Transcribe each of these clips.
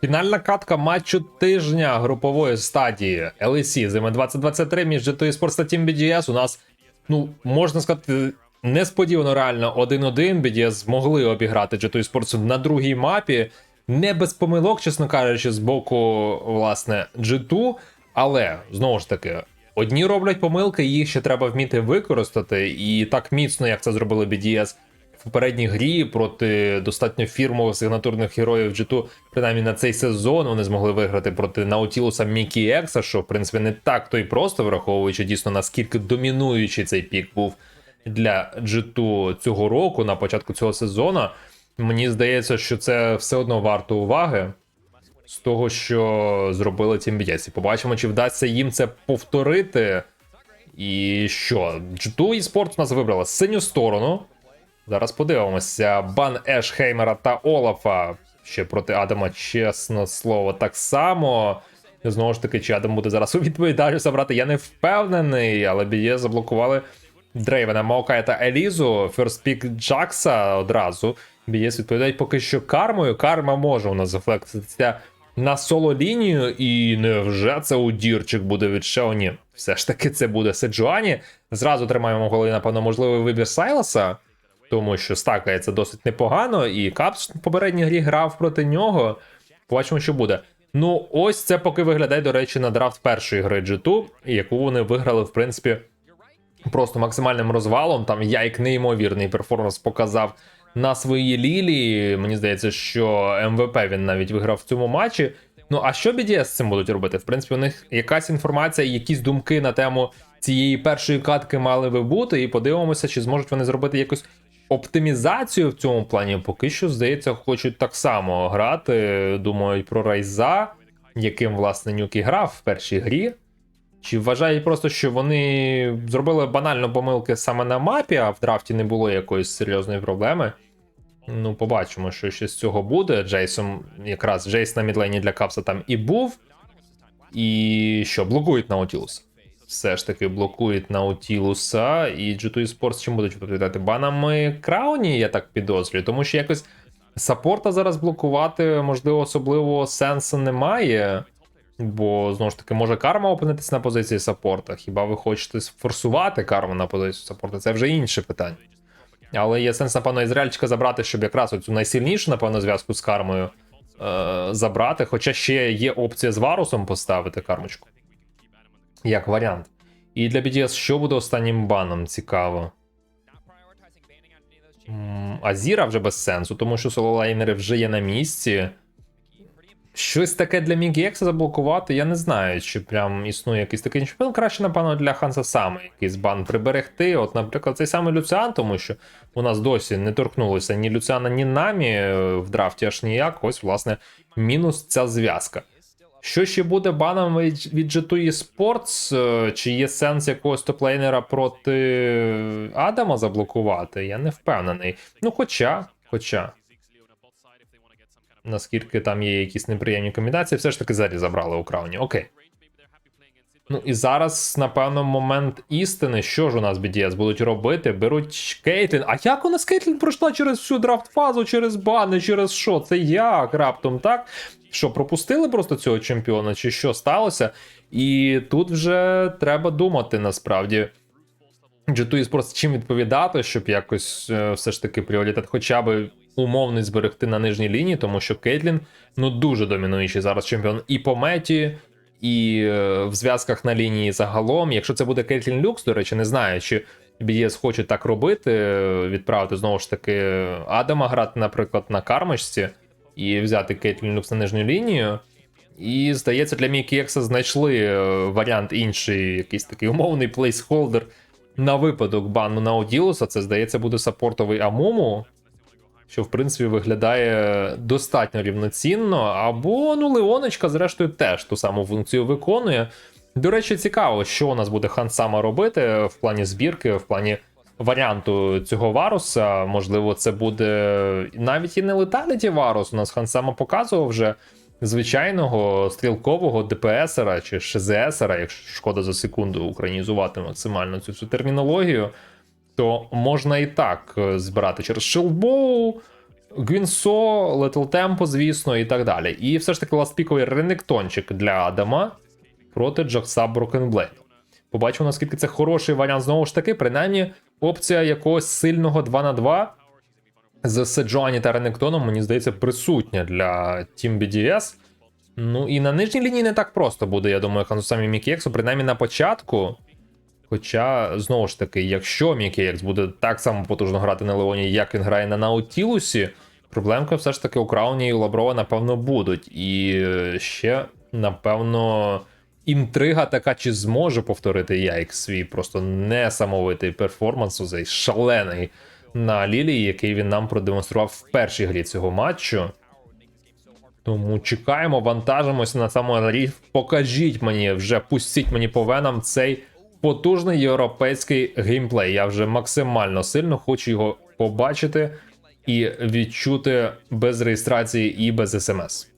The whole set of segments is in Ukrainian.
Фінальна катка матчу тижня групової стадії LEC зими 2023 між GT Esports та Team BDS. У нас, ну, можна сказати, несподівано реально 1-1. BDS змогли обіграти GT Esports на другій мапі. Не без помилок, чесно кажучи, з боку, власне, G2. Але знову ж таки, одні роблять помилки, їх ще треба вміти використати. І так міцно, як це зробили BDS в попередній грі проти достатньо фірмових сигнатурних героїв G2, принаймні на цей сезон вони змогли виграти проти Наутілуса Мікі Екса, що в принципі не так то й просто, враховуючи дійсно наскільки домінуючий цей пік був для G2 цього року на початку цього сезону. Мені здається, що це все одно варто уваги з того, що зробили Team BDS. І побачимо, чи вдасться їм це повторити. І що? G2 eSports у нас вибрала синю сторону. Зараз подивимося. Бан Еш Хеймера та Олафа ще проти Адама, чесно слово, так само. Знову ж таки, чи Адам буде зараз у відповідальність забрати, я не впевнений, але BDS заблокували Дрейвена, Маокая та Елізу. Ферстпік Джакса одразу. BDS відповідають поки що кармою. Карма може у нас зафлекситися на соло лінію, і невже це удірчик буде від Шеоні? Все ж таки, це буде Седжуані. Зразу тримаємо голові, напевно, можливий вибір Сайлоса тому що стакається досить непогано, і Капс в попередній грі грав проти нього. Побачимо, що буде. Ну, ось це поки виглядає, до речі, на драфт першої гри G2, яку вони виграли, в принципі, просто максимальним розвалом. Там Яйк неймовірний перформанс показав на своїй лілії. Мені здається, що МВП він навіть виграв в цьому матчі. Ну а що BDS з цим будуть робити? В принципі, у них якась інформація, якісь думки на тему цієї першої катки мали би бути, і подивимося, чи зможуть вони зробити якось оптимізацію в цьому плані. Поки що, здається, хочуть так само грати. Думають про Райза, яким власне Нюк і грав в першій грі. Чи вважають просто, що вони зробили банально помилки саме на мапі, а в драфті не було якоїсь серйозної проблеми. Ну, побачимо, що ще з цього буде. Джейсон, якраз Джейс на мідлейні для Капса там і був. І що, блокують Наутілус. Все ж таки блокують Наутілуса і G2 Esports чим будуть відповідати? Банами Крауні, я так підозрюю, тому що якось саппорта зараз блокувати, можливо, особливо сенсу немає. Бо знову ж таки може карма опинитися на позиції саппорта. Хіба ви хочете сфорсувати карму на позицію саппорта? Це вже інше питання. Але є сенс, напевно, Ізраїльчика забрати, щоб якраз оцю найсильнішу, напевно, зв'язку з кармою е- забрати. Хоча ще є опція з варусом поставити кармочку. Як варіант. І для BDS що буде останнім баном? Цікаво. Азіра вже без сенсу, тому що сололайнери вже є на місці. Щось таке для Мігекса заблокувати, я не знаю, чи прям існує якийсь такий чемпіон. Краще, напевно, для Ханса саме якийсь бан приберегти. От, наприклад, цей самий Люціан, тому що у нас досі не торкнулося ні Люціана, ні намі е, в драфті аж ніяк. Ось, власне, мінус ця зв'язка. Що ще буде баном від від G2 Esports? Е, Чи є сенс якогось топлейнера проти Адама заблокувати? Я не впевнений. Ну, хоча, хоча. Наскільки там є якісь неприємні комбінації, все ж таки зері забрали у крауні. Окей. Ну і зараз, напевно, момент істини. Що ж у нас BDS будуть робити? Беруть Кейтлін. А як у нас Кейтлін пройшла через всю драфт-фазу, через бани, через що? Це як раптом, так? Що, пропустили просто цього чемпіона, чи що сталося? І тут вже треба думати насправді. G2 Esports чим відповідати, щоб якось е, все ж таки пріоритет хоча б умовний зберегти на нижній лінії, тому що Кейтлін ну дуже домінуючий зараз чемпіон і по меті, і е, в зв'язках на лінії загалом. Якщо це буде Кейтлін Люкс, до речі, не знаю, чи BDS хоче так робити, відправити знову ж таки Адама грати, наприклад, на кармочці і взяти Кейтлін Люкс на нижню лінію. І здається, для Мікі Екса знайшли е, варіант інший, якийсь такий умовний плейсхолдер на випадок бану на Оділуса. Це здається буде саппортовий Амуму, що в принципі виглядає достатньо рівноцінно. Або ну Леоночка, зрештою, теж ту саму функцію виконує. До речі, цікаво, що у нас буде хан сама робити в плані збірки, в плані варіанту цього варуса. Можливо, це буде навіть і не леталіті варус. У нас хан сама показував вже звичайного стрілкового ДПСера чи ШЗСера, якщо шкода за секунду українізувати максимально цю всю термінологію, то можна і так е, збирати через шилбоу, Гвінсо, Летл Темпо, звісно, і так далі. І все ж таки ластпіковий ренектончик для Адама проти Джокса Брокенблейд. Побачимо, наскільки це хороший варіант. Знову ж таки, принаймні, опція якогось сильного 2 на 2 з Седжуані та Ренектоном, мені здається, присутня для Team BDS. Ну і на нижній лінії не так просто буде, я думаю, Хансусамі Мікіексу, принаймні на початку. Хоча, знову ж таки, якщо Мікіекс буде так само потужно грати на Леоні, як він грає на Наутілусі, проблемка все ж таки у Крауні і у Лаброва, напевно, будуть. І е, ще, напевно, інтрига така, чи зможе повторити Яйк свій просто несамовитий перформанс, цей шалений на Лілії, який він нам продемонстрував в першій грі цього матчу. Тому чекаємо, вантажимося на самому ріф. Покажіть мені вже, пустіть мені по венам цей потужний європейський геймплей. Я вже максимально сильно хочу його побачити і відчути без реєстрації і без смс.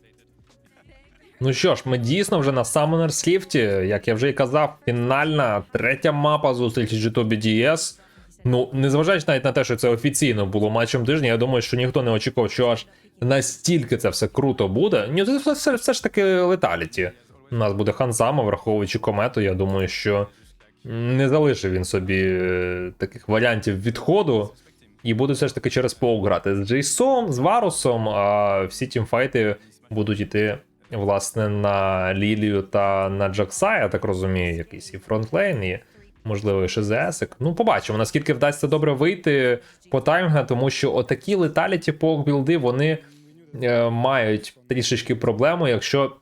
Ну що ж, ми дійсно вже на Summoner Сліфті, як я вже і казав, фінальна третя мапа зустрічі G2 BDS. Ну, незважаючи навіть на те, що це офіційно було матчем тижня, я думаю, що ніхто не очікував, що аж настільки це все круто буде. Ні, це все, все ж таки леталіті. У нас буде Хансама, враховуючи комету, я думаю, що не залишив він собі е, таких варіантів відходу. І буде все ж таки через паук грати з Джейсом, з Варусом, а всі тімфайти будуть йти, власне, на Лілію та на Джакса, я так розумію, якийсь і фронтлейн, і можливо, і ШЗСик. Ну, побачимо, наскільки вдасться добре вийти по таймгу, тому що отакі леталіті паук білди, вони е, мають трішечки проблему, якщо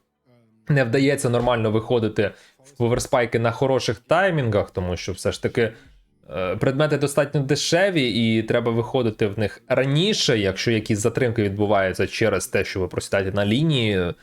не вдається нормально виходити в поверспайки на хороших таймінгах, тому що все ж таки е, предмети достатньо дешеві, і треба виходити в них раніше, якщо якісь затримки відбуваються через те, що ви просідаєте на лінії,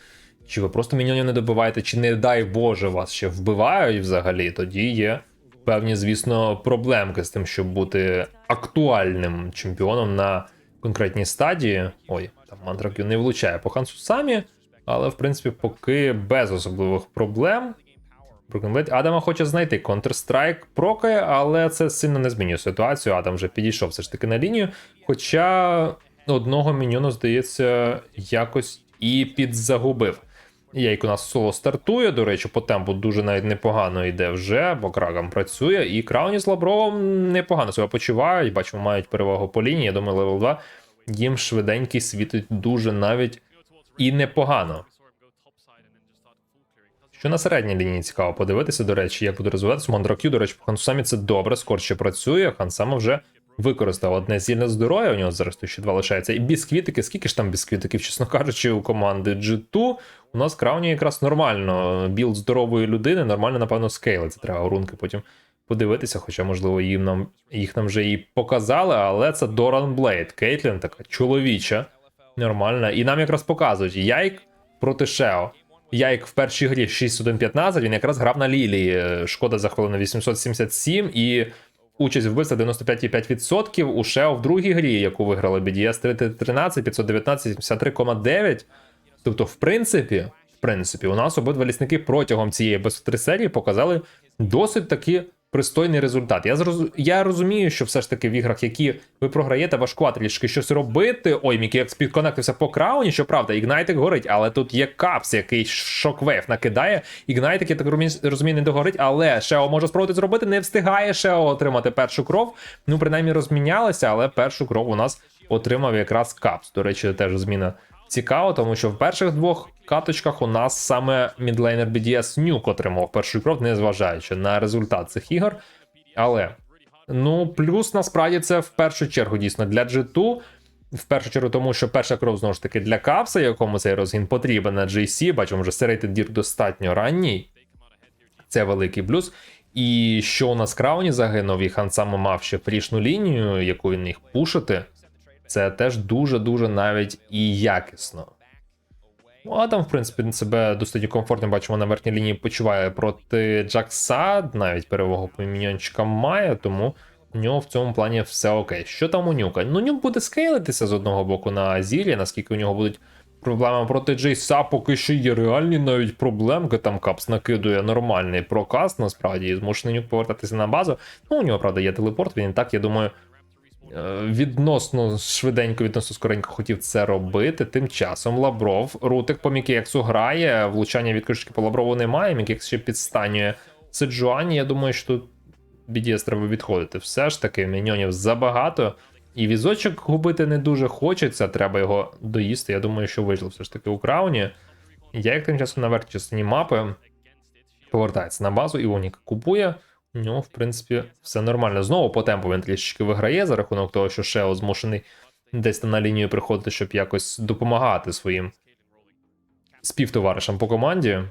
чи ви просто міньонів не добиваєте, чи не дай Боже вас ще вбивають взагалі, тоді є певні, звісно, проблемки з тим, щоб бути актуальним чемпіоном на конкретній стадії. Ой, там мантракю не влучає по Хансу самі, але в принципі поки без особливих проблем. Blade. Адама хоче знайти Counter-Strike прокає, але це сильно не змінює ситуацію. Адам вже підійшов все ж таки на лінію. Хоча одного міньйону, здається, якось і підзагубив. Яйк у нас соло стартує. До речі, по темпу дуже навіть непогано йде вже, бо крагам працює. І Крауні з Лабровом непогано себе почувають. Бачимо, мають перевагу по лінії. Я думаю, левел 2 їм швиденький світить дуже навіть і непогано. Що на середній лінії цікаво подивитися, до речі, як буде розвиватися. Мондракю, до речі, по Хансамі це добре, скорше працює. Хансама вже використав одне зільне здоров'я. У нього зараз ще два лишається. І бісквітики, скільки ж там бісквітиків, чесно кажучи, у команди G2. У нас Крауні якраз нормально. Білд здорової людини, нормально, напевно, скейли. Це треба рунки потім подивитися. Хоча, можливо, їм нам їх нам вже і показали, але це Доран Блейд. Кейтлін така чоловіча, нормальна. І нам якраз показують Яйк проти Шео. Яйк в першій грі 6-1-15, він якраз грав на Лілії. Шкода за хвилину 877 і участь вбивства 95,5%. У Шео в другій грі, яку виграли BDS 313, 519, 73,9. Тобто, в принципі, в принципі, у нас обидва лісники протягом цієї без серії показали досить таки пристойний результат. Я зроз... я розумію, що все ж таки в іграх, які ви програєте, важко трішки щось робити. Ой, Мікіекс підконектився по крауні, щоправда, Ігнайтик горить, але тут є капс, який шоквейв накидає. Ігнайтик, я так розумію, не догорить, але Шео може спробувати зробити, не встигає Шео отримати першу кров. Ну, принаймні розмінялися, але першу кров у нас отримав якраз капс. До речі, теж зміна цікава, тому що в перших двох каточках у нас саме мідлейнер BDS Нюк отримав першу кров, незважаючи на результат цих ігор. Але ну плюс насправді це в першу чергу дійсно для G2. В першу чергу, тому що перша кров знову ж таки для капса, якому цей розгін потрібен на GC. Бачимо, вже серейтед дір достатньо ранній. Це великий плюс. І що у нас Крауні загинув, і Хан саме мав ще фрішну лінію, яку він міг пушити. Це теж дуже-дуже навіть і якісно. Ну, Адам, в принципі, себе достатньо комфортно бачимо на верхній лінії почуває проти Джакса, навіть перевагу по міньйончикам має, тому у нього в цьому плані все окей. Що там у нюка? Ну, нюк буде скейлитися з одного боку на Азілі, наскільки у нього будуть проблеми проти Джейса, поки що є реальні навіть проблемки. Там Капс накидує нормальний прокаст, насправді, і змушений нюк повертатися на базу. Ну, у нього, правда, є телепорт, він і так, я думаю. Е, відносно швиденько, відносно скоренько хотів це робити. Тим часом Лабров, Рутик по Мікексу грає, влучання від кришки по Лаброву немає. Мікекс ще підстанює Сиджуані. Я думаю, що тут BDS треба відходити. Все ж таки, міньйонів забагато. І візочок губити не дуже хочеться, треба його доїсти. Я думаю, що вийшло все ж таки у крауні. Я як тим часом на верхній частині мапи повертається на базу, Іонік купує. У нього, в принципі, все нормально. Знову по темпу він трішечки виграє за рахунок того, що Шео змушений десь там на лінію приходити, щоб якось допомагати своїм співтоваришам по команді.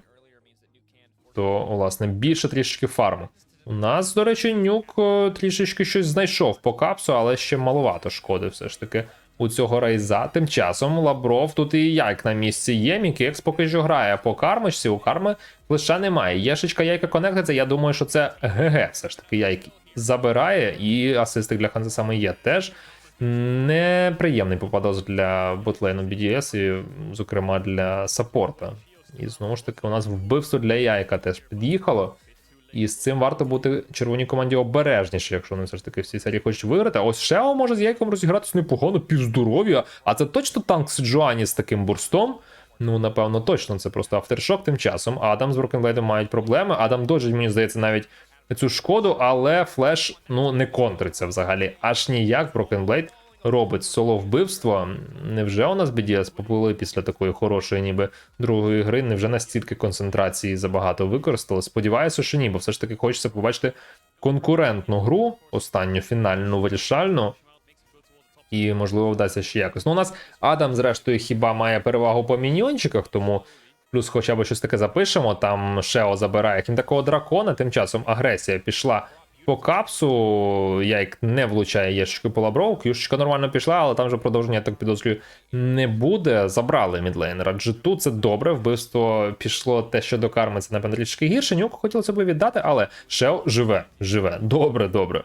То, власне, більше трішечки фарму. У нас, до речі, нюк е, трішечки щось знайшов по капсу, але ще маловато шкоди все ж таки у цього рейза. Тим часом Лабров тут і яйк на місці є. Мікекс поки що грає по кармочці. У карми лише немає. Єшечка яйка конектиться. Я думаю, що це ГГ. Все ж таки яйк забирає, і асистик для Ханза саме є теж. Неприємний попадос для ботлейну BDS, і, зокрема для саппорта. І знову ж таки, у нас вбивство для яйка теж під'їхало. І з цим варто бути червоній команді обережніше, якщо вони все ж таки всі серії хочуть виграти. Ось Шео може з яйком розігратися непогано, півздоров'я. А це точно танк Сиджуані з таким бурстом. Ну, напевно, точно, це просто авторшок тим часом. Адам з Брокенблейдом мають проблеми. Адам доджить, мені здається, навіть цю шкоду, але флеш ну не контриться взагалі. Аж ніяк Брокенблейд робить соло вбивство. Невже у нас BDS поплили після такої хорошої, ніби другої гри? Невже настільки концентрації забагато використали? Сподіваюся, що ні, бо все ж таки хочеться побачити конкурентну гру, останню фінальну вирішальну. І, можливо, вдасться ще якось. Ну, у нас Адам, зрештою, хіба має перевагу по міньйончиках, тому плюс хоча б щось таке запишемо. Там Шео забирає такого дракона. Тим часом агресія пішла по капсу. Яйк не влучає єшечки по лаброу. Кюшечка нормально пішла, але там вже продовження, так підозрюю, не буде. Забрали мідлейнера. Джиту це добре. Вбивство пішло те, що до карми, це напевно трішки гірше. Нюку хотілося б віддати, але Шео живе, живе. Добре, добре.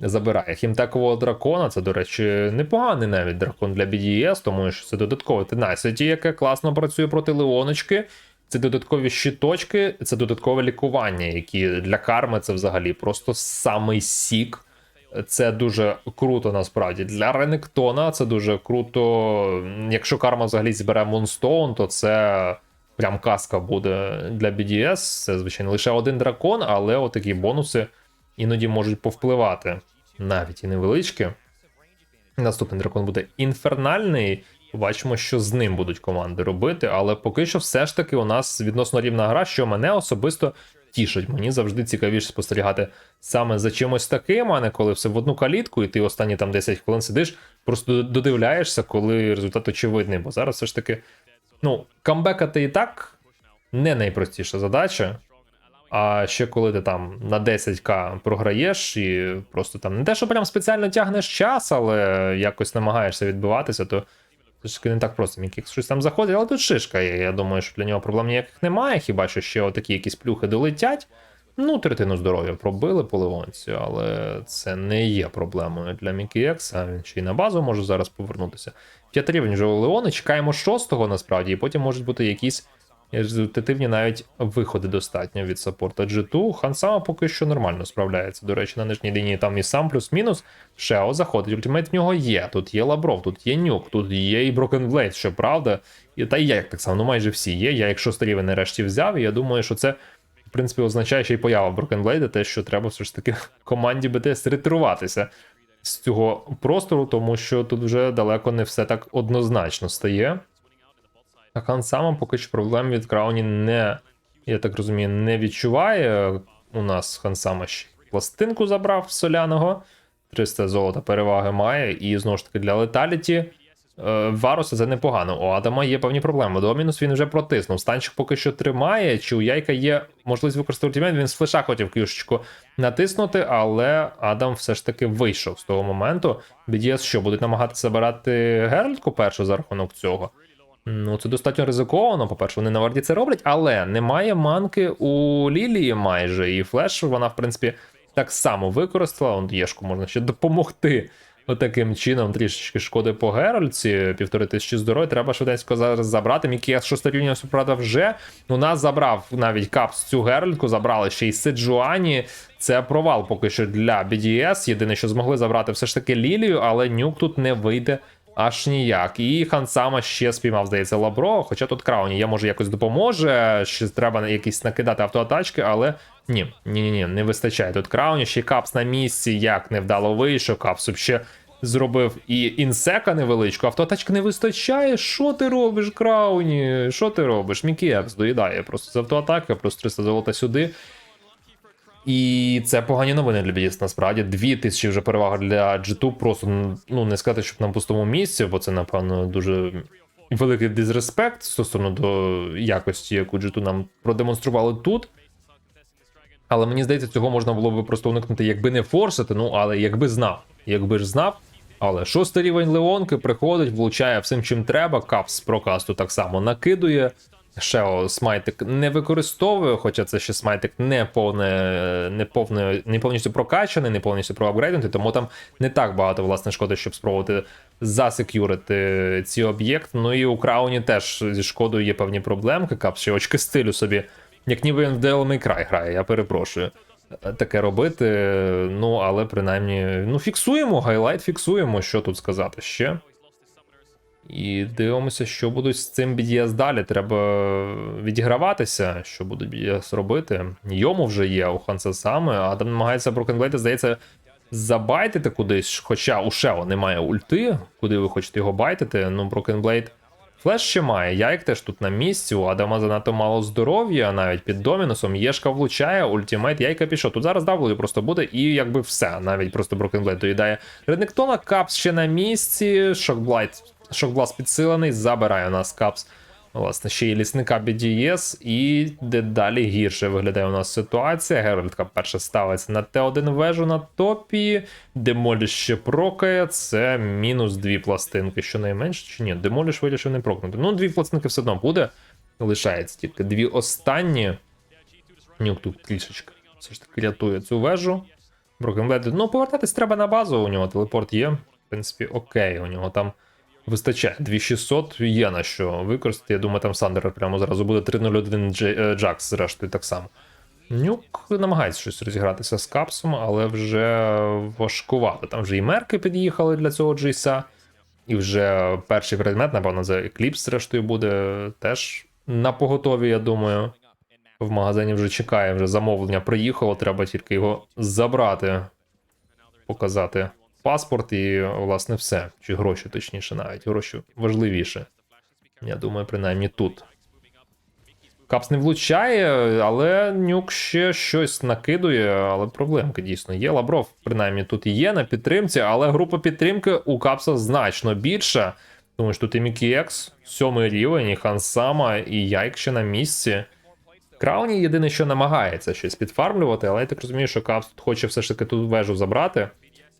Забирає хімтекового дракона. Це, до речі, непоганий навіть дракон для BDS, тому що це додаткове тенасіті, яке класно працює проти Леоночки. Це додаткові щиточки, це додаткове лікування, які для карми це взагалі просто самий сік. Це дуже круто насправді. Для Ренектона це дуже круто. Якщо карма взагалі збере Монстоун, то це прям казка буде для BDS. Це, звичайно, лише один дракон, але отакі бонуси іноді можуть повпливати, навіть і невеличкі. Наступний дракон буде інфернальний. Побачимо, що з ним будуть команди робити, але поки що все ж таки у нас відносно рівна гра, що мене особисто тішить. Мені завжди цікавіше спостерігати саме за чимось таким, а не коли все в одну калітку, і ти останні там 10 хвилин сидиш, просто додивляєшся, коли результат очевидний. Бо зараз все ж таки, ну, камбекати і так не найпростіша задача. А ще коли ти там на 10к програєш і просто там не те, що прям спеціально тягнеш час, але якось намагаєшся відбиватися, то це ж таки не так просто. Мікікс щось там заходить, але тут шишка є. Я думаю, що для нього проблем ніяких немає. Хіба що ще отакі якісь плюхи долетять. Ну, третину здоров'я пробили по Леонцю, але це не є проблемою для Мікіекса. Він ще й на базу може зараз повернутися. П'ятий рівень вже у Леони. Чекаємо шостого насправді, і потім можуть бути якісь результативні навіть виходи достатньо від саппорта G2. Хансама поки що нормально справляється. До речі, на нижній лінії там і сам плюс-мінус. Шео заходить. Ультимейт в нього є. Тут є Лабров, тут є Нюк, тут є і Blade, що правда. І та і як так само, ну майже всі є. Я якщо старі нарешті взяв, і я думаю, що це. В принципі, означає ще й поява Blade, те, що треба все ж таки команді BTS ретируватися з цього простору, тому що тут вже далеко не все так однозначно стає. Хан сама поки що проблем від Крауні не, я так розумію, не відчуває. У нас Хан сама ще пластинку забрав соляного. 300 золота переваги має, і знову ж таки для леталіті. Варуса це непогано. У Адама є певні проблеми. Домінус він вже протиснув. Станчик поки що тримає. Чи у Яйка є можливість використати ультимейт, Він з флеша хотів кюшечку натиснути, але Адам все ж таки вийшов з того моменту. BDS що будуть намагатися забирати Геральтку першу за рахунок цього. Ну, це достатньо ризиковано. По-перше, вони на варді це роблять, але немає манки у Лілії майже. І флеш вона, в принципі, так само використала. Он Єшку можна ще допомогти Отаким чином трішечки шкоди по Геральці, півтори тисячі здоров'я. Треба швиденько зараз забрати. Мікіяс шостарівня супрода вже у нас забрав навіть капс цю Геральтку, забрали ще й Сиджуані. Це провал поки що для BDS. Єдине, що змогли забрати все ж таки Лілію, але нюк тут не вийде. Аж ніяк. І Хансама ще спіймав, здається, Лабро. Хоча тут Крауні я може якось допоможе. Ще треба якісь накидати автоатачки, але ні, ні, ні, ні, не вистачає. Тут Крауні, ще капс на місці, як невдало вийшов. Капс ще зробив і інсека невеличку. Автоатачки не вистачає. Що ти робиш, Крауні? Що ти робиш? Мікіекс доїдає просто з автоатаки, плюс 300 золота сюди. І це погані новини для BDS насправді. Дві тисячі вже перевага для G2. Просто ну не сказати, щоб на пустому місці, бо це, напевно, дуже великий дизреспект стосовно до якості, яку G2 нам продемонстрували тут. Але мені здається, цього можна було би просто уникнути, якби не форсити, ну але якби знав. Якби ж знав. Але шостий рівень Леонки приходить, влучає всім, чим треба. Капс прокасту так само накидує. Шео смайтик не використовує, хоча це ще смайтик не повне, не повне, не повністю прокачаний, не повністю проапгрейднутий, тому там не так багато власне шкоди, щоб спробувати засекюрити ці об'єкт. Ну і у Крауні теж зі шкодою є певні проблемки. Капс ще очки стилю собі, як ніби він в Devil Cry грає, я перепрошую. Таке робити, ну але принаймні, ну фіксуємо, гайлайт фіксуємо, що тут сказати ще. І дивимося, що будуть з цим BDS далі. Треба відіграватися, що будуть BDS робити. Йому вже є у Ханса саме. Адам намагається Брокенблейда, здається, забайтити кудись. Хоча у Шео немає ульти, куди ви хочете його байтити. Ну, Брокенблейд флеш ще має. Яйк теж тут на місці. У Адама занадто мало здоров'я, навіть під домінусом. Єшка влучає, ультимейт, яйка пішов. Тут зараз W просто буде, і якби все. Навіть просто Брокенблейд доїдає Реднектона, Капс ще на місці. Шокблайт Шокбласт підсилений, забирає у нас капс. Власне, ще й лісника BDS, і дедалі гірше виглядає у нас ситуація. Геральтка перша ставиться на Т1 вежу на топі. Демоліш ще прокає. Це мінус дві пластинки, щонайменше, чи ні? Демоліш вирішив не прокнути. Ну, дві пластинки все одно буде. Лишається тільки дві останні. Нюк тут трішечки все ж таки рятує цю вежу. Брокенблед. Ну, повертатись треба на базу. У нього телепорт є. В принципі, окей, у нього там. Вистачає 2600 є на що використати. Я думаю, там Сандер прямо зразу буде 301 Дж- е, Джакс, зрештою, так само. Нюк намагається щось розігратися з капсом, але вже важкувато. Там вже і мерки під'їхали для цього Джейса. І вже перший предмет, напевно, за Екліпс, зрештою, буде теж на поготові, я думаю. В магазині вже чекає, вже замовлення приїхало, треба тільки його забрати, показати паспорт і, власне, все. Чи гроші, точніше, навіть гроші важливіше. Я думаю, принаймні тут. Капс не влучає, але нюк ще щось накидує, але проблемка дійсно є. Лабров, принаймні, тут є на підтримці, але група підтримки у Капса значно більша. Тому що тут і Мікі Екс, сьомий рівень, і Хансама, і Яйк ще на місці. Крауні єдине, що намагається щось підфармлювати, але я так розумію, що Капс тут хоче все ж таки ту вежу забрати.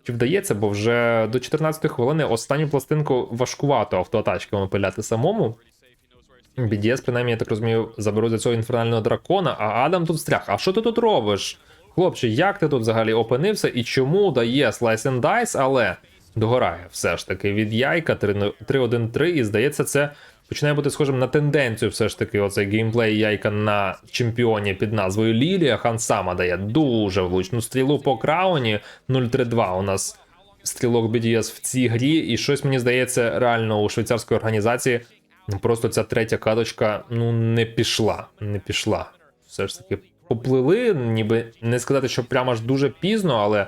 Чи вдається, бо вже до 14 хвилини останню пластинку важкувато автоатачками пиляти самому. BDS, принаймні, я так розумію, заберуть за цього інфернального дракона, а Адам тут встряг. А що ти тут робиш? Хлопче, як ти тут взагалі опинився і чому дає Slice and Dice, але догорає все ж таки від яйка 3-1-3, і здається, це починає бути схожим на тенденцію, все ж таки, оцей геймплей яйка на чемпіоні під назвою Лілія. Хан сама дає дуже влучну стрілу по крауні 0-3-2 у нас. Стрілок BDS в цій грі, і щось мені здається, реально у швейцарської організації просто ця третя каточка ну не пішла. Не пішла. Все ж таки поплили, ніби не сказати, що прямо аж дуже пізно, але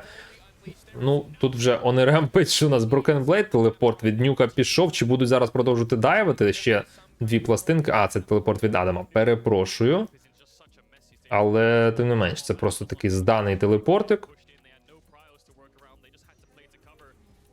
ну тут вже Онерем пише у нас Blade, телепорт від нюка пішов. Чи будуть зараз продовжувати дайвити? Ще дві пластинки. А, це телепорт від Адама. Перепрошую. Але тим не менш, це просто такий зданий телепортик.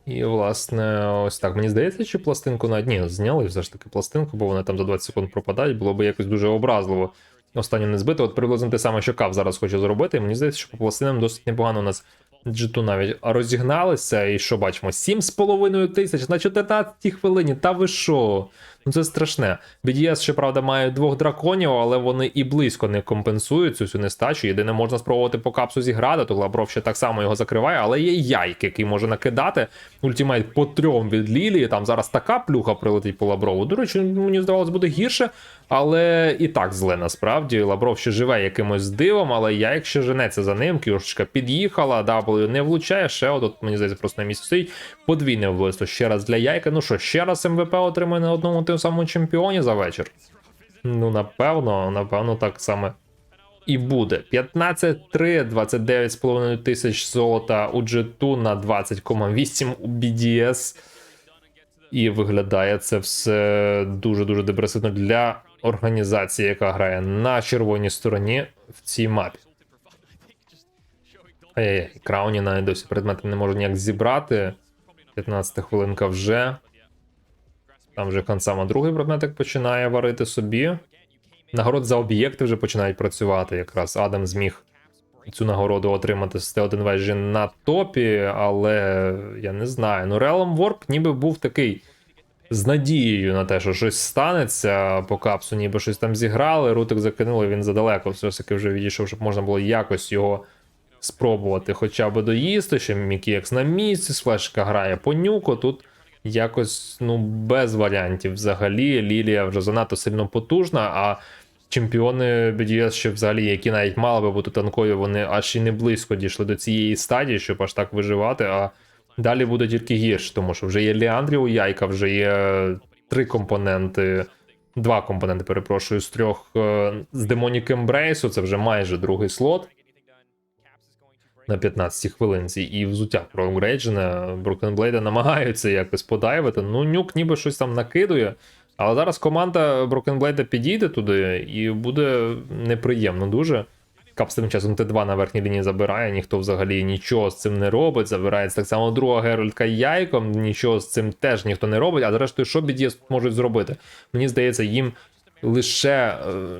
І, власне, ось так. Мені здається, чи пластинку на дні зняли все ж таки пластинку, бо вони там за 20 секунд пропадають, було б якось дуже образливо. Останню не збити. От приблизно те саме, що Кав зараз хоче зробити. І мені здається, що по пластинам досить непогано у нас G2 навіть розігналися. І що бачимо? 7,5 тисяч на 14 хвилині. Та ви що? Ну це страшне. BDS, щоправда, має двох драконів, але вони і близько не компенсують цю всю нестачу. Єдине, можна спробувати по капсу зіграти, то Лабров ще так само його закриває, але є яйк, який може накидати. Ультимейт по трьом від Лілії. Там зараз така плюха прилетить по Лаброву. До речі, мені здавалось, буде гірше, але і так зле насправді. Лабров ще живе якимось дивом, але яйк ще женеться за ним. Кюшечка під'їхала, W не влучає. Ще от, мені здається, просто на місці стоїть. Подвійне вбивство ще раз для яйка. Ну що, ще раз МВП отримає на одному тим самому чемпіоні за вечір. Ну, напевно, напевно, так саме і буде. 15-3, 29,5 тисяч золота у G2 на 20,8 у BDS. І виглядає це все дуже-дуже депресивно для організації, яка грає на червоній стороні в цій мапі. Ай-яй, Крауні навіть досі предмети не можуть ніяк зібрати. 15 хвилинка вже. Там вже Кансама другий предметик починає варити собі. Нагород за об'єкти вже починають працювати. Якраз Адам зміг цю нагороду отримати з Т1 вежі на топі, але я не знаю. Ну, Realm Warp ніби був такий з надією на те, що щось станеться по капсу, ніби щось там зіграли, рутик закинули, він задалеко все ж таки вже відійшов, щоб можна було якось його спробувати хоча б доїсти. Ще Мікіекс на місці, флешка грає по нюку. Тут якось ну без варіантів взагалі. Лілія вже занадто сильно потужна, а чемпіони BDS, ще взагалі, які навіть мали би бути танкою, вони аж і не близько дійшли до цієї стадії, щоб аж так виживати. А далі буде тільки гірше, тому що вже є Ліандрі у Яйка, вже є три компоненти. Два компоненти, перепрошую, з трьох е, з Demonic Embrace, це вже майже другий слот на 15 хвилинці, і взуття проугрейджене. Брукенблейда намагаються якось подайвити. Ну, нюк ніби щось там накидує. Але зараз команда Брокенблейда підійде туди і буде неприємно дуже. Капс тим часом Т2 на верхній лінії забирає, ніхто взагалі нічого з цим не робить. Забирається так само друга Геральтка яйком, нічого з цим теж ніхто не робить. А зрештою, що BDS можуть зробити? Мені здається, їм лише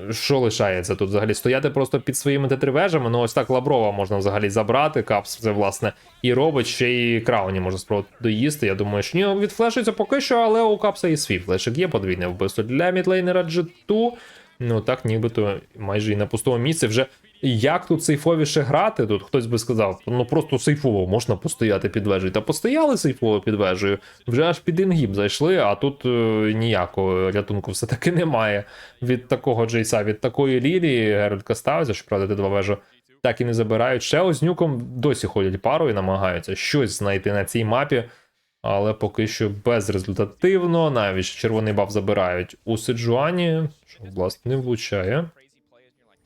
е, що лишається тут взагалі? Стояти просто під своїми Т3 Ну ось так Лаврова можна взагалі забрати. Капс це власне і робить, ще і Крауні можна спробувати доїсти. Я думаю, що ні, відфлешується поки що, але у Капса і свій флешик є подвійне вбивство для мідлейнера G2. Ну так, нібито майже і на пустому місці вже. Як тут сейфовіше грати? Тут хтось би сказав, ну просто сейфово можна постояти під вежею. Та постояли сейфово під вежею, вже аж під інгіб зайшли, а тут е, ніякого рятунку все-таки немає. Від такого Джейса, від такої лілії Геральтка ставиться, що правда, Т2 вежу так і не забирають. Ще ось нюком досі ходять парою, намагаються щось знайти на цій мапі, але поки що безрезультативно. Навіть червоний баф забирають у Сиджуані, що власне не влучає.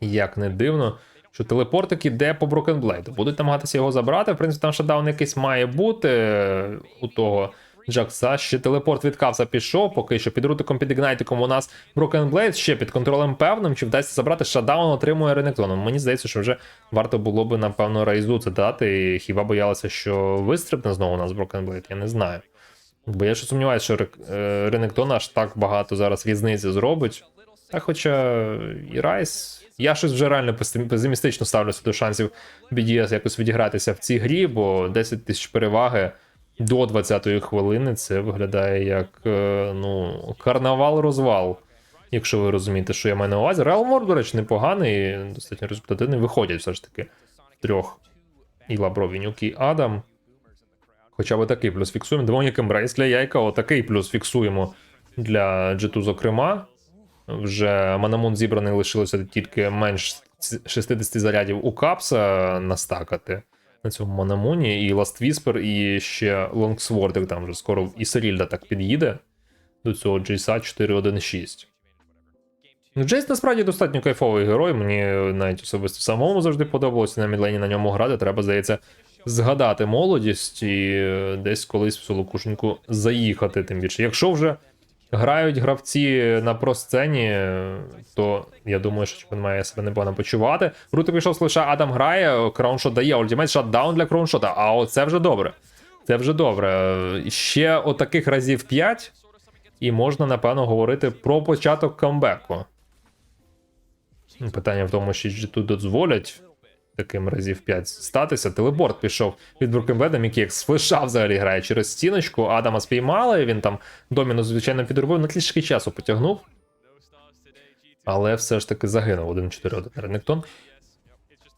Як не дивно, що телепортик іде по Брокенблейду. Будуть намагатися його забрати. В принципі, там шатдаун якийсь має бути е, у того Джакса. Ще телепорт від Кавса пішов, поки що під рутиком під ігнайтиком у нас Брокенблейд ще під контролем певним. Чи вдасться забрати шатдаун, отримує Ренектоном. Мені здається, що вже варто було би, напевно, райзу це дати. І хіба боялися, що вистрибне знову у нас Брокенблейд? Я не знаю. Бо я ще сумніваюся, що е, Ренектон аж так багато зараз різниці зробить. А хоча і Райс. Я щось вже реально песимістично ставлюся до шансів BDS якось відігратися в цій грі, бо 10 тисяч переваги до 20-ї хвилини це виглядає як е, ну, карнавал-розвал. Якщо ви розумієте, що я маю на увазі. Реалмор, до речі, непоганий, достатньо результативний. Виходять все ж таки трьох. І Лабровінюк, і Адам. Хоча б такий плюс фіксуємо. Демонік Ембрейс для яйка, отакий плюс фіксуємо для G2, зокрема. Вже Манамун зібраний лишилося тільки менш 60 зарядів у Капса настакати на цьому Манамуні. І Last Whisper, і ще Лонгсвордик там вже скоро і Сарільда так під'їде до цього Джейса 4.1.6. Ну, Джейс насправді достатньо кайфовий герой. Мені навіть особисто самому завжди подобалося на Мідлені на ньому грати. Треба, здається, згадати молодість і десь колись в Солокушеньку заїхати. Тим більше. Якщо вже грають гравці на просцені, то я думаю, що він має себе непогано почувати. Рути пішов лише Адам грає, крауншот дає, ультимейт шатдаун для крауншота. А оце вже добре. Це вже добре. Ще отаких разів 5, і можна, напевно, говорити про початок камбеку. Питання в тому, що тут дозволять таким разів 5 статися. Телепорт пішов від Брукенбеда, Мікікс з флеша взагалі грає через стіночку. Адама спіймали, він там доміну, звичайно, підробив, на трішки часу потягнув. Але все ж таки загинув 1-4-1 Ренектон.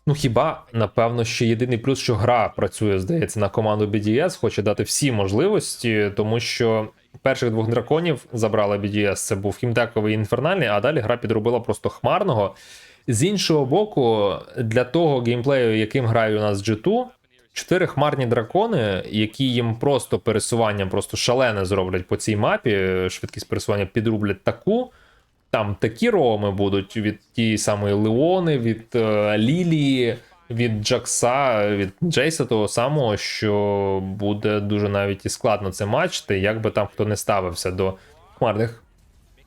Ну хіба, напевно, ще єдиний плюс, що гра працює, здається, на команду BDS, хоче дати всі можливості, тому що перших двох драконів забрала BDS, це був хімтековий інфернальний, а далі гра підробила просто хмарного. З іншого боку, для того геймплею, яким грає у нас G2, чотири хмарні дракони, які їм просто пересування просто шалене зроблять по цій мапі, швидкість пересування підрублять таку. Там такі роми будуть від тієї самої Леони, від е, Лілії, від Джакса, від Джейса того самого, що буде дуже навіть і складно це матчити, як би там хто не ставився до хмарних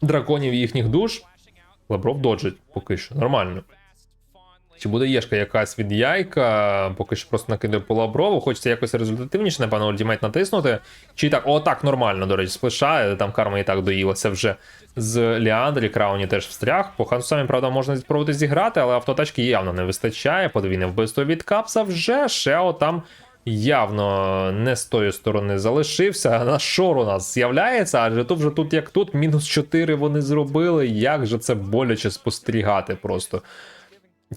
драконів і їхніх душ. Лабров доджить поки що, нормально. Чи буде єшка якась від яйка, поки що просто накидає по лаброву. Хочеться якось результативніше, напевно, ультимейт натиснути. Чи так, о, так, нормально, до речі, сплешає. Там карма і так доїлася вже з Ліандрі, Крауні теж встряг. По Хансамі, правда, можна спробувати зіграти, але автотачки явно не вистачає. Подвійне вбивство від капса вже Шео там явно не з тої сторони залишився. На шор у нас з'являється, адже тут вже тут як тут, мінус 4 вони зробили. Як же це боляче спостерігати просто.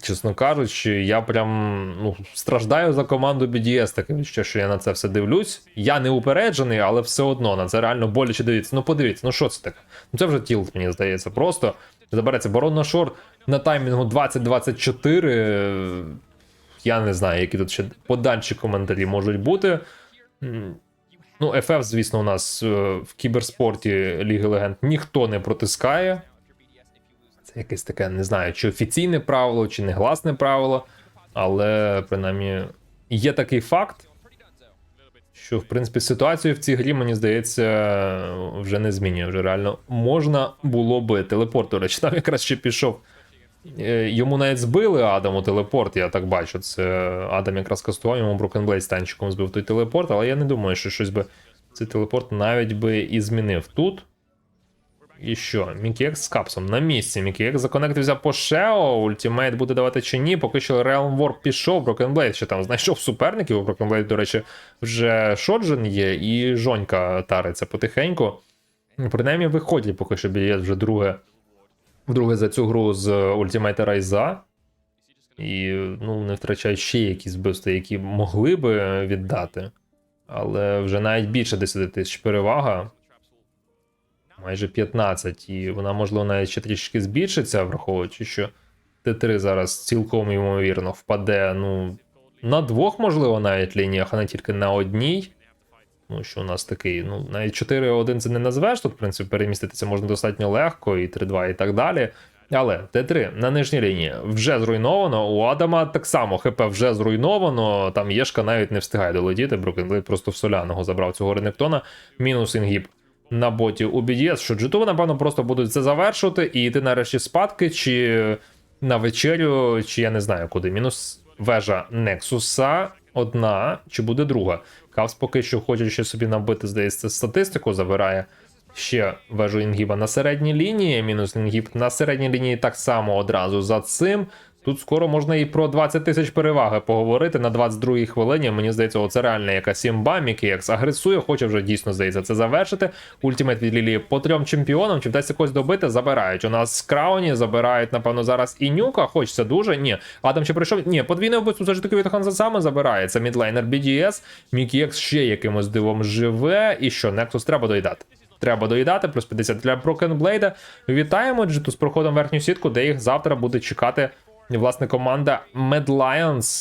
Чесно кажучи, я прям ну, страждаю за команду BDS, таке відчуття, що я на це все дивлюсь. Я не упереджений, але все одно на це реально боляче дивіться. Ну подивіться, ну що це таке? Ну це вже тілт, мені здається. Просто забереться барон на шорт на таймінгу 20-24. Я не знаю, які тут ще подальші коментарі можуть бути. Ну, FF, звісно, у нас е, в кіберспорті Ліги Легенд ніхто не протискає. Це якесь таке, не знаю, чи офіційне правило, чи негласне правило, але принаймні є такий факт, що в принципі ситуацію в цій грі, мені здається, вже не змінює. Вже реально можна було би телепорт, до речі, там якраз ще пішов. Е, Йому навіть збили Адаму телепорт, я так бачу. Це Адам якраз кастував, йому Broken Blade станчиком збив той телепорт, але я не думаю, що щось би цей телепорт навіть би і змінив тут. І що? Мікіекс з капсом на місці. Мікіекс законектився по Шео. Ультимейт буде давати чи ні. Поки що Realm War пішов, Blade ще там знайшов суперників. У Blade, до речі, вже Шоджен є, і Жонька тариться потихеньку. Принаймні виходять поки що біє вже друге. Вдруге за цю гру з Ультимейта Райза. І ну, не втрачають ще якісь вбивства, які могли би віддати. Але вже навіть більше 10 тисяч перевага майже 15, і вона, можливо, навіть ще трішки збільшиться, враховуючи, що Т3 зараз цілком ймовірно впаде ну, на двох, можливо, навіть лініях, а не тільки на одній. Ну, що у нас такий, ну, навіть 4-1 це не назвеш, тут, в принципі, переміститися можна достатньо легко, і 3-2 і так далі. Але Т3 на нижній лінії вже зруйновано. У Адама так само ХП вже зруйновано. Там Єшка навіть не встигає долетіти. Брукенблейд просто в соляного забрав цього Ренектона. Мінус інгіб на боті у BDS, що джиту, напевно, просто будуть це завершувати і йти нарешті спадки, чи на вечерю, чи я не знаю куди. Мінус вежа Нексуса одна, чи буде друга. Кавс поки що хоче ще собі набити, здається, статистику, забирає ще вежу інгіба на середній лінії. Мінус інгіб на середній лінії так само одразу за цим. Тут скоро можна і про 20 тисяч переваги поговорити на 22-й хвилині. Мені здається, оце реальна якась імба. Мікіекс агресує, хоче вже дійсно здається це завершити. Ультимейт від Лілії по трьом чемпіонам. Чи вдасться когось добити? Забирають. У нас Крауні забирають, напевно, зараз і нюка. Хочеться дуже. Ні. Адам ще прийшов. Ні, подвійне вбивство все ж таки від Ханза саме забирається. Мідлайнер BDS. Мікіекс ще якимось дивом живе. І що, Nexus треба доїдати. Треба доїдати, плюс 50 для Брокенблейда. Вітаємо Джиту з проходом верхню сітку, де їх завтра буде чекати власне команда Mad Lions.